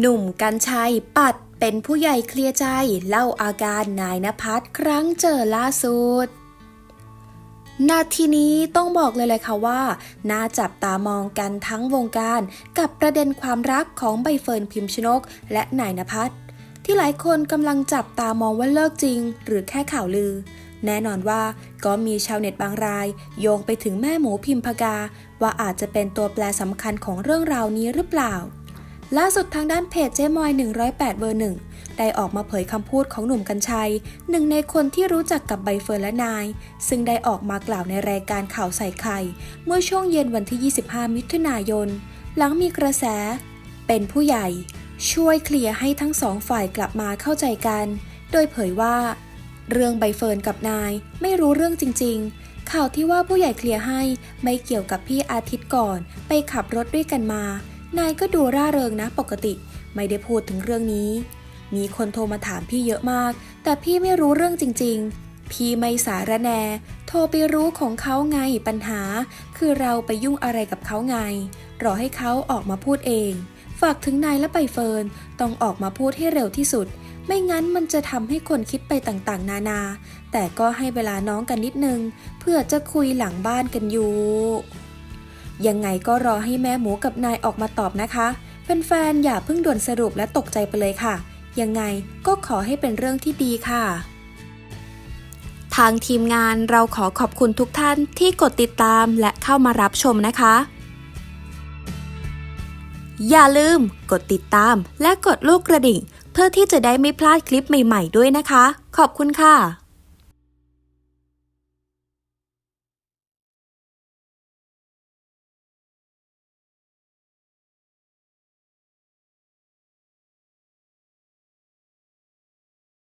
หนุ่มกัญชัยปัดเป็นผู้ใหญ่เคลียร์ใจ เล่าอาการนายนภัสครั้งเจอล่าสุดนาทีนี้ต้องบอกเลยเลยค่ะว่า น่าจับตามองกันทั้งวงการ กับประเด็นความรักของใบเฟิร์นพิมชนก และนายนภัสที่หลายคนกำลังจับตามองว่าเลิกจริง หรือแค่ข่าวลือ แน่นอนว่าก็มีชาวเน็ตบางราย โยงไปถึงแม่หมูพิมพกา ว่าอาจจะเป็นตัวแปรสำคัญของเรื่องราวนี้หรือเปล่า ล่าสุดทางด้านเพจเจมอย 108 เบอร์หนึ่งได้ออกมาเผยคำพูดของหนุ่มกัญชัย หนึ่งในคนที่รู้จักกับใบเฟิร์นและนาย ซึ่งได้ออกมากล่าวในรายการข่าวใส่ไข่ เมื่อช่วงเย็นวันที่ 25 มิถุนายน หลังมีกระแส เป็นผู้ใหญ่ ช่วยเคลียร์ให้ทั้งสองฝ่ายกลับมาเข้าใจกัน โดยเผยว่า เรื่องใบเฟิร์นกับนายไม่รู้เรื่องจริง ๆ ข่าวที่ว่าผู้ใหญ่เคลียร์ให้ไม่เกี่ยวกับพี่อาทิตย์ก่อน ไปขับรถด้วยกันมา นายก็ดูร่าเริงนะปกติ ไม่ได้พูดถึงเรื่องนี้ มีคนโทรมาถามพี่เยอะมาก แต่พี่ไม่รู้เรื่องจริง ๆ พี่ไม่สาระแน โทรไปรู้ของเขาไงปัญหา คือเราไปยุ่งอะไรกับเขาไง รอให้เขาออกมาพูดเอง ฝากถึงนายและใบเฟิร์นต้องออกมาพูดให้เร็วที่สุด ไม่งั้นมันจะทำให้คนคิดไปต่างๆ นานา แต่ก็ให้เวลาน้องกันนิดนึง เพื่อจะคุยหลังบ้านกันอยู่ ยังไงก็รอให้แม่หมูกับนายออกมาตอบนะคะ แฟนๆ อย่าเพิ่งด่วนสรุปและตกใจไปเลยค่ะ ยังไงก็ขอให้เป็นเรื่องที่ดีค่ะ ทางทีมงานเราขอขอบคุณทุกท่านที่กดติดตามและเข้ามารับชมนะคะ อย่าลืมกดติดตามและกดลูกกระดิ่ง เพื่อที่จะได้ไม่พลาดคลิปใหม่ ๆ ด้วยนะคะ ขอบคุณค่ะ